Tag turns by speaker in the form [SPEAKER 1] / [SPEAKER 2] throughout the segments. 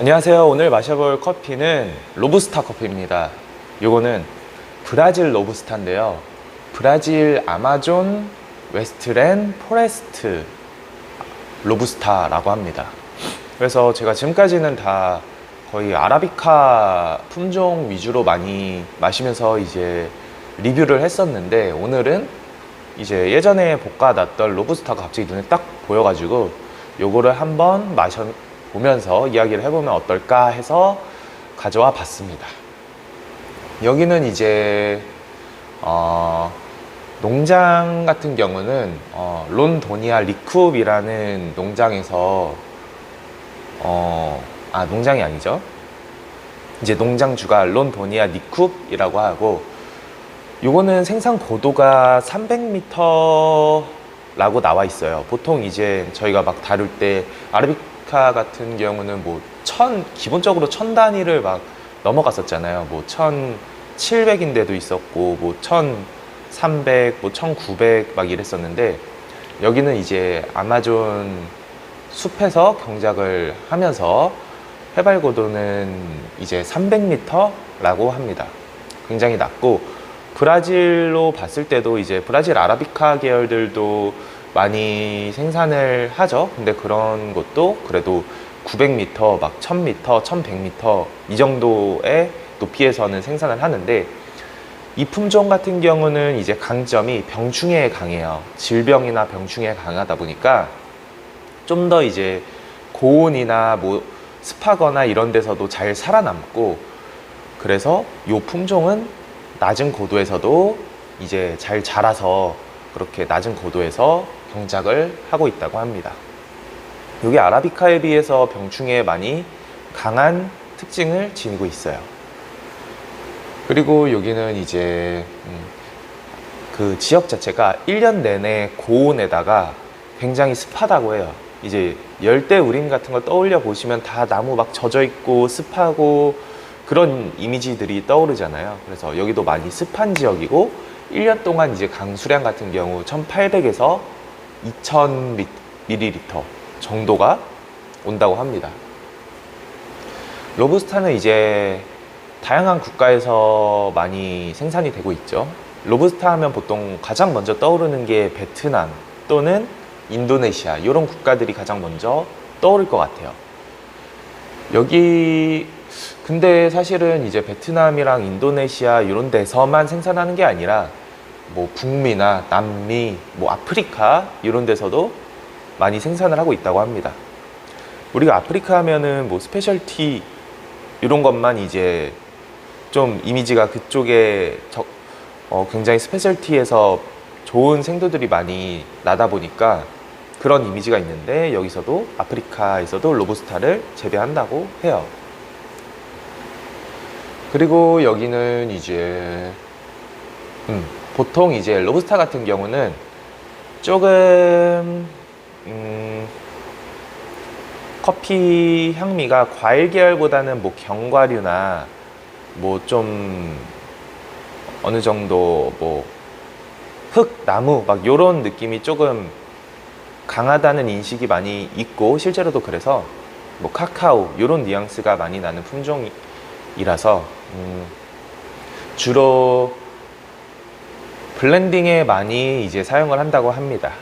[SPEAKER 1] 안녕하세요. 오늘 마셔볼 커피는 로부스타 커피입니다. 요거는 브라질 로부스타인데요. 브라질 아마존 웨스트랜 포레스트 로부스타라고 합니다. 그래서 제가 지금까지는 다 거의 아라비카 품종 위주로 많이 마시면서 이제 리뷰를 했었는데 오늘은 이제 예전에 볶아놨던 로부스타가 갑자기 눈에 딱 보여가지고 요거를 한번 마셔 보면서 이야기를 해보면 어떨까 해서 가져와 봤습니다. 여기는 이제 어, 농장 같은 경우는 어, 론도니아 리쿱이라는 농장에서 어, 아 농장이 아니죠. 이제 농장주가 론도니아 리쿱이라고 하고 요거는 생산 고도가 300m라고 나와 있어요. 보통 이제 저희가 막 다룰 때 아라비 카 같은 경우는 뭐 천, 기본적으로 천 단위를 막 넘어갔었잖아요. 뭐 1700인데도 있었고, 뭐 1300, 뭐 1900 막 이랬었는데, 여기는 이제 아마존 숲에서 경작을 하면서 해발 고도는 이제 300m라고 합니다. 굉장히 낮고, 브라질로 봤을 때도 이제 브라질 아라비카 계열들도 많이 생산을 하죠. 근데 그런 것도 그래도 900m, 막 1000m, 1100m 이 정도의 높이에서는 생산을 하는데 이 품종 같은 경우는 이제 강점이 병충해에 강해요. 질병이나 병충해에 강하다 보니까 좀 더 이제 고온이나 뭐 습하거나 이런 데서도 잘 살아남고 그래서 이 품종은 낮은 고도에서도 이제 잘 자라서 그렇게 낮은 고도에서 경작을 하고 있다고 합니다. 여기 아라비카에 비해서 병충해에 많이 강한 특징을 지니고 있어요. 그리고 여기는 이제 음, 그 지역 자체가 1년 내내 고온에다가 굉장히 습하다고 해요. 이제 열대 우림 같은 거 떠올려 보시면 다 나무 막 젖어 있고 습하고 그런 이미지들이 떠오르잖아요. 그래서 여기도 많이 습한 지역이고 1년 동안 이제 강수량 같은 경우 1800에서 2000ml 정도가 온다고 합니다. 로부스타는 이제 다양한 국가에서 많이 생산이 되고 있죠. 로부스타 하면 보통 가장 먼저 떠오르는 게 베트남 또는 인도네시아 이런 국가들이 가장 먼저 떠오를 것 같아요. 여기 근데 사실은 이제 베트남이랑 인도네시아 이런 데서만 생산하는 게 아니라 뭐 북미나 남미, 뭐 아프리카 이런 데서도 많이 생산을 하고 있다고 합니다. 우리가 아프리카 하면은 뭐 스페셜티 이런 것만 이제 좀 이미지가 그쪽에 저- 어, 굉장히 스페셜티에서 좋은 생도들이 많이 나다 보니까 그런 이미지가 있는데 여기서도 아프리카에서도 로부스타를 재배한다고 해요. 그리고 여기는 이제 음, 보통 이제 로부스타 같은 경우는 조금 음, 커피 향미가 과일 계열보다는 뭐 견과류나 뭐 좀 어느 정도 뭐 흙, 나무 막 요런 느낌이 조금 강하다는 인식이 많이 있고 실제로도 그래서 뭐 카카오 요런 뉘앙스가 많이 나는 품종이라서 음, 주로 블렌딩에 많이 이제 사용을 한다고 합니다.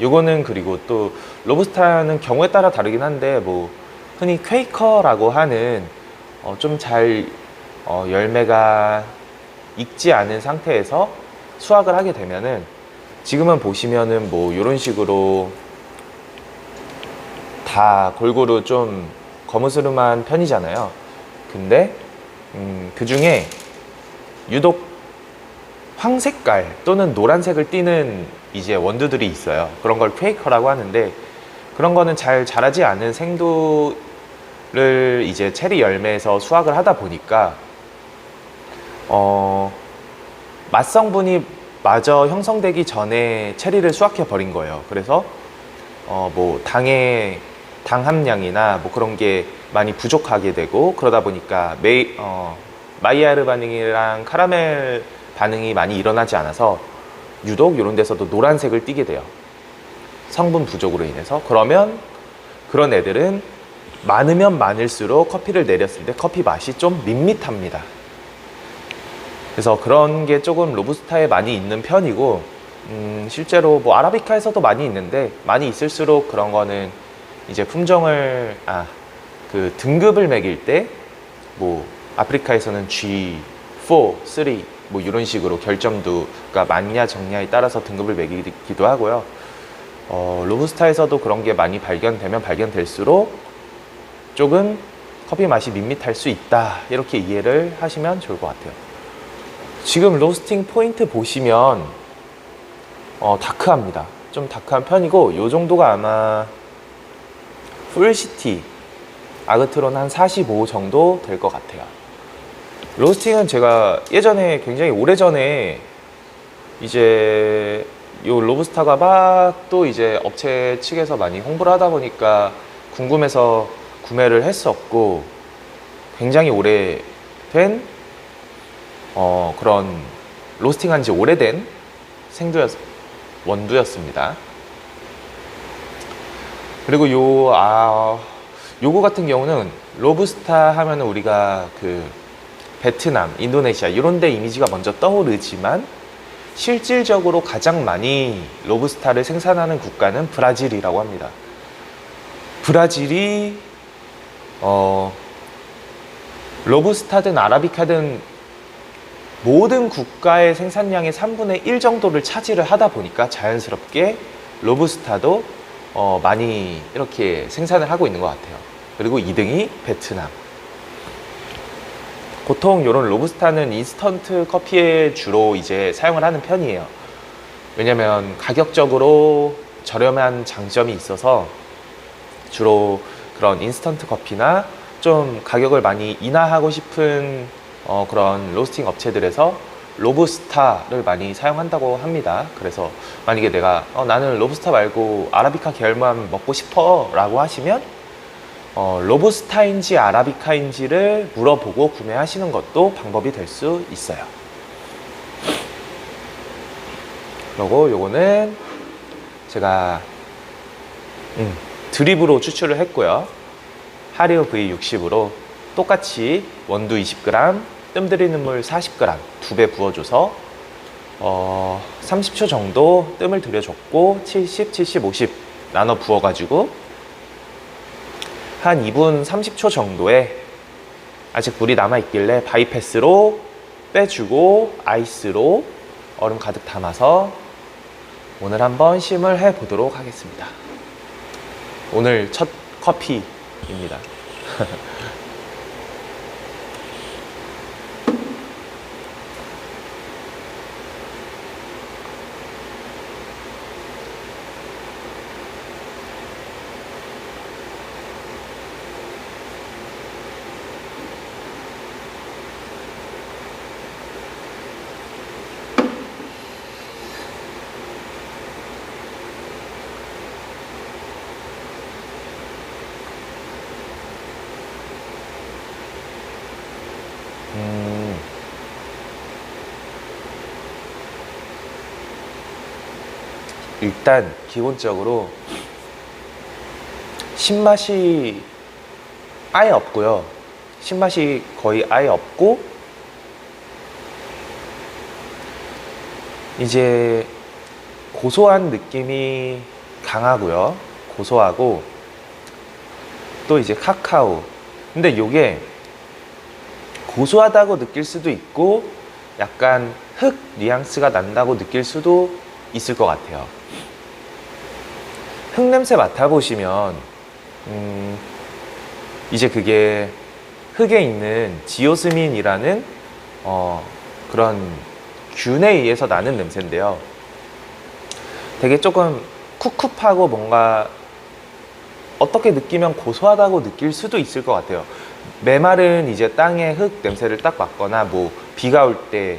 [SPEAKER 1] 요거는 그리고 또 로부스타는 경우에 따라 다르긴 한데 뭐 흔히 퀘이커라고 하는 어, 좀잘 어, 열매가 익지 않은 상태에서 수확을 하게 되면은 지금은 보시면은 뭐 이런 식으로 다 골고루 좀 거무스름한 편이잖아요. 근데 음, 그 중에 유독 황색깔 또는 노란색을 띠는 이제 원두들이 있어요. 그런 걸 퀘이커라고 하는데 그런 거는 잘 자라지 않은 생두를 이제 체리 열매에서 수확을 하다 보니까 어, 맛 성분이 마저 형성되기 전에 체리를 수확해 버린 거예요. 그래서 어, 뭐 당의 당 함량이나 뭐 그런 게 많이 부족하게 되고 그러다 보니까 메이, 어, 마이야르 반응이랑 카라멜 반응이 많이 일어나지 않아서 유독 이런 데서도 노란색을 띠게 돼요. 성분 부족으로 인해서 그러면 그런 애들은 많으면 많을수록 커피를 내렸을 때 커피 맛이 좀 밋밋합니다. 그래서 그런 게 조금 로부스타에 많이 있는 편이고 음, 실제로 뭐 아라비카에서도 많이 있는데 많이 있을수록 그런 거는 이제 품종을 아 그 등급을 매길 때 뭐 아프리카에서는 G4, 3 뭐 이런 식으로 결점도가 많냐 적냐에 따라서 등급을 매기기도 하고요. 어, 로부스타에서도 그런 게 많이 발견되면 발견될수록 조금 커피 맛이 밋밋할 수 있다 이렇게 이해를 하시면 좋을 것 같아요. 지금 로스팅 포인트 보시면 어, 다크합니다. 좀 다크한 편이고 이 정도가 아마 풀시티 아그트론 한 45 정도 될 것 같아요. 로스팅은 제가 예전에 굉장히 오래 전에 이제 요 로브스타가 막 또 이제 업체 측에서 많이 홍보를 하다 보니까 궁금해서 구매를 했었고 굉장히 오래된 어 그런 로스팅한 지 오래된 생두였 원두였습니다. 그리고 요, 아, 요거 같은 경우는 로브스타 하면은 우리가 그 베트남, 인도네시아 이런 데 이미지가 먼저 떠오르지만 실질적으로 가장 많이 로브스타를 생산하는 국가는 브라질이라고 합니다. 브라질이 어 로브스타든 아라비카든 모든 국가의 생산량의 3분의 1 정도를 차지를 하다 보니까 자연스럽게 로브스타도 어, 많이 이렇게 생산을 하고 있는 것 같아요. 그리고 2등이 베트남. 보통 이런 로브스타는 인스턴트 커피에 주로 이제 사용을 하는 편이에요. 왜냐면 가격적으로 저렴한 장점이 있어서 주로 그런 인스턴트 커피나 좀 가격을 많이 인하하고 싶은 어, 그런 로스팅 업체들에서 로브스타를 많이 사용한다고 합니다. 그래서 만약에 내가 어, 나는 로브스타 말고 아라비카 계열만 먹고 싶어 라고 하시면 어, 로브스타인지 아라비카인지를 물어보고 구매하시는 것도 방법이 될 수 있어요. 그리고 요거는 제가 음, 드립으로 추출을 했고요. 하리오 V60으로 똑같이 원두 20g, 뜸 들이는 물 40g 두 배 부어줘서 어, 30초 정도 뜸을 들여줬고 70, 70, 50 나눠 부어가지고 한 2분 30초 정도에 아직 물이 남아있길래 바이패스로 빼주고 아이스로 얼음 가득 담아서 오늘 한번 심을 해 보도록 하겠습니다. 오늘 첫 커피입니다. 일단 기본적으로 신맛이 아예 없고요. 신맛이 거의 아예 없고 이제 고소한 느낌이 강하고요. 고소하고 또 이제 카카오. 근데 요게 고소하다고 느낄 수도 있고 약간 흙 뉘앙스가 난다고 느낄 수도 있을 것 같아요. 흙 냄새 맡아보시면, 음, 이제 그게 흙에 있는 지오스민이라는, 어, 그런 균에 의해서 나는 냄새인데요. 되게 조금 쿡쿡하고 뭔가 어떻게 느끼면 고소하다고 느낄 수도 있을 것 같아요. 메말은 이제 땅에 흙 냄새를 딱 맡거나 뭐 비가 올 때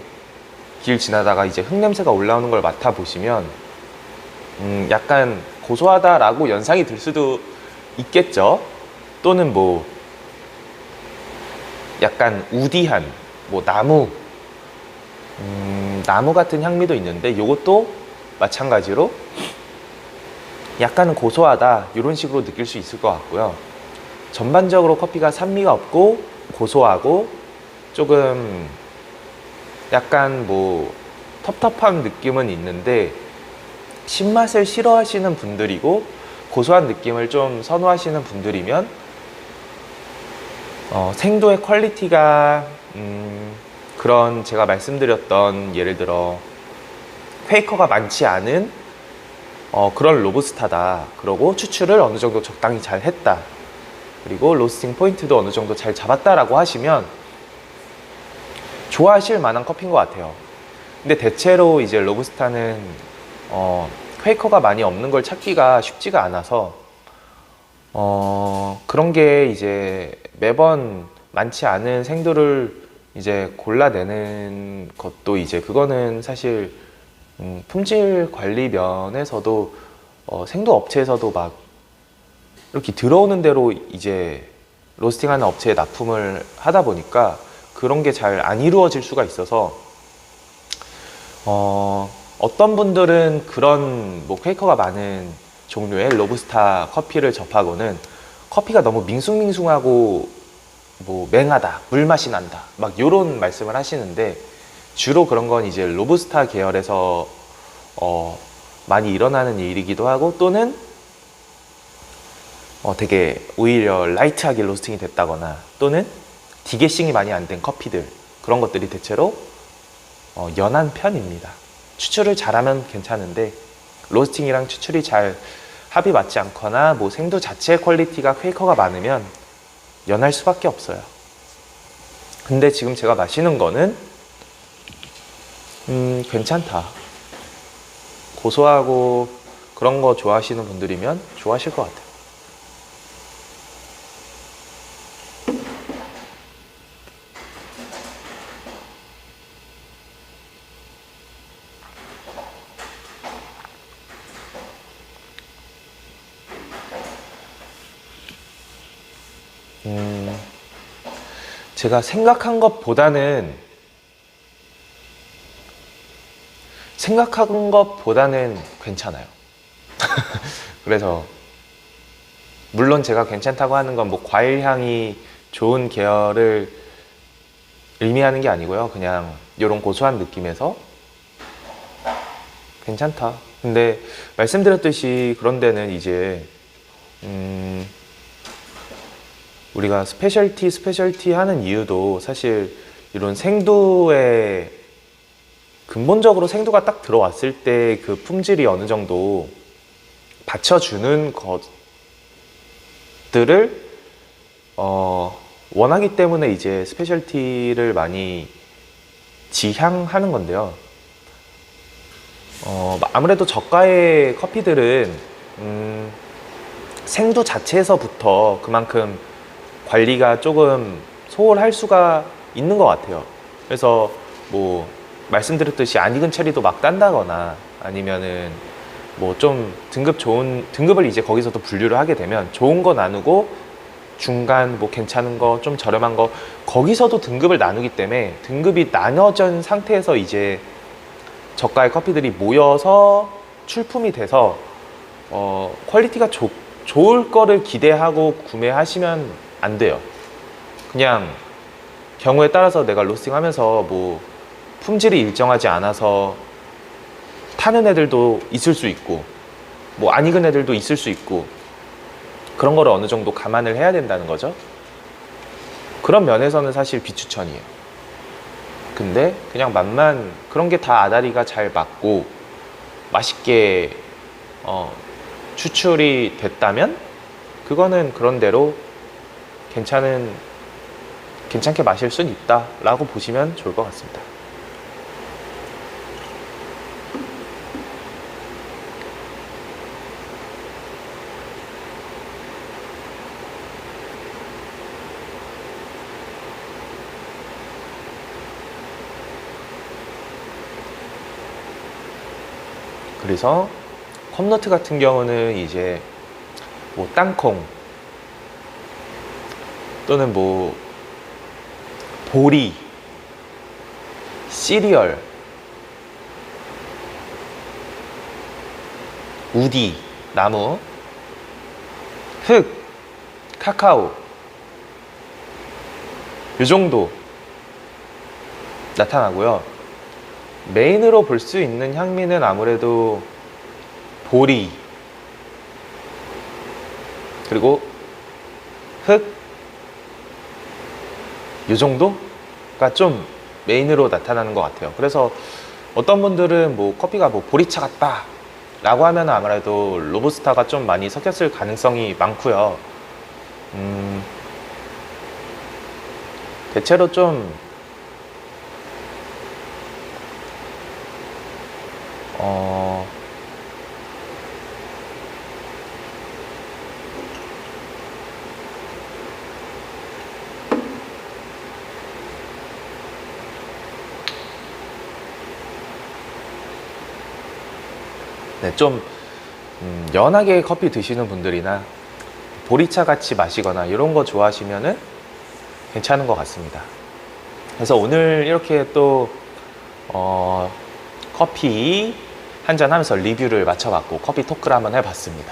[SPEAKER 1] 길 지나다가 이제 흙 냄새가 올라오는 걸 맡아 보시면 음 약간 고소하다라고 연상이 들 수도 있겠죠. 또는 뭐 약간 우디한 뭐 나무 음 나무 같은 향미도 있는데 이것도 마찬가지로 약간은 고소하다 이런 식으로 느낄 수 있을 것 같고요. 전반적으로 커피가 산미가 없고 고소하고 조금 약간 뭐 텁텁한 느낌은 있는데 신맛을 싫어하시는 분들이고 고소한 느낌을 좀 선호하시는 분들이면 어, 생도의 퀄리티가 음, 그런 제가 말씀드렸던 예를 들어 퀘이커가 많지 않은 어, 그런 로부스타다. 그러고 추출을 어느 정도 적당히 잘 했다. 그리고 로스팅 포인트도 어느 정도 잘 잡았다라고 하시면 좋아하실 만한 커피인 것 같아요. 근데 대체로 이제 로부스타는 어, 퀘이커가 많이 없는 걸 찾기가 쉽지가 않아서 어, 그런 게 이제 매번 많지 않은 생도를 이제 골라내는 것도 이제 그거는 사실 음, 품질 관리 면에서도 어, 생도 업체에서도 막 이렇게 들어오는 대로 이제 로스팅하는 업체에 납품을 하다 보니까 그런 게 잘 안 이루어질 수가 있어서 어, 어떤 분들은 그런 뭐 퀘이커가 많은 종류의 로부스타 커피를 접하고는 커피가 너무 밍숭밍숭하고 뭐 맹하다, 물맛이 난다, 막 이런 말씀을 하시는데 주로 그런 건 이제 로부스타 계열에서 어, 많이 일어나는 일이기도 하고 또는 어, 되게 오히려 라이트하게 로스팅이 됐다거나 또는 디게싱이 많이 안 된 커피들 그런 것들이 대체로 어, 연한 편입니다. 추출을 잘하면 괜찮은데 로스팅이랑 추출이 잘 합이 맞지 않거나 뭐 생도 자체의 퀄리티가 퀘이커가 많으면 연할 수밖에 없어요. 근데 지금 제가 마시는 거는 음, 괜찮다. 고소하고 그런 거 좋아하시는 분들이면 좋아하실 것 같아요. 제가 생각한 것보다는 생각한 것보다는 괜찮아요. 그래서 물론 제가 괜찮다고 하는 건 뭐 과일 향이 좋은 계열을 의미하는 게 아니고요. 그냥 이런 고소한 느낌에서 괜찮다. 근데 말씀드렸듯이 그런 데는 이제 음, 우리가 스페셜티 스페셜티 하는 이유도 사실 이런 생도에 근본적으로 생도가 딱 들어왔을 때 그 품질이 어느 정도 받쳐주는 것들을 어, 원하기 때문에 이제 스페셜티를 많이 지향하는 건데요. 어, 아무래도 저가의 커피들은 음, 생도 자체에서부터 그만큼 관리가 조금 소홀할 수가 있는 것 같아요. 그래서 뭐 말씀드렸듯이 안 익은 체리도 막 딴다거나 아니면은 뭐 좀 등급 좋은 등급을 이제 거기서도 분류를 하게 되면 좋은 거 나누고 중간 뭐 괜찮은 거 좀 저렴한 거 거기서도 등급을 나누기 때문에 등급이 나눠진 상태에서 이제 저가의 커피들이 모여서 출품이 돼서 어 퀄리티가 좋, 좋을 거를 기대하고 구매하시면 안 돼요. 그냥 경우에 따라서 내가 로스팅 하면서 뭐 품질이 일정하지 않아서 타는 애들도 있을 수 있고 뭐 안 익은 애들도 있을 수 있고 그런 거를 어느 정도 감안을 해야 된다는 거죠. 그런 면에서는 사실 비추천이에요. 근데 그냥 맛만 그런 게 다 아다리가 잘 맞고 맛있게 어, 추출이 됐다면 그거는 그런 대로 괜찮은 괜찮게 마실 수는 있다라고 보시면 좋을 것 같습니다. 그래서 컵너트 같은 경우는 이제 뭐 땅콩 또는 뭐 보리, 시리얼, 우디, 나무, 흙, 카카오 이 정도 나타나고요. 메인으로 볼 수 있는 향미는 아무래도 보리 그리고 흙 이 정도가 좀 메인으로 나타나는 것 같아요. 그래서 어떤 분들은 뭐 커피가 뭐 보리차 같다 라고 하면 아무래도 로부스타가 좀 많이 섞였을 가능성이 많고요. 음, 대체로 좀 어, 네, 좀 음, 연하게 커피 드시는 분들이나 보리차 같이 마시거나 이런 거 좋아하시면은 괜찮은 것 같습니다. 그래서 오늘 이렇게 또 어, 커피 한 잔 하면서 리뷰를 맞춰봤고 커피 토크를 한번 해봤습니다.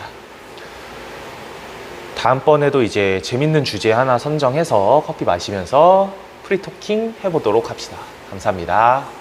[SPEAKER 1] 다음번에도 이제 재밌는 주제 하나 선정해서 커피 마시면서 프리토킹 해보도록 합시다. 감사합니다.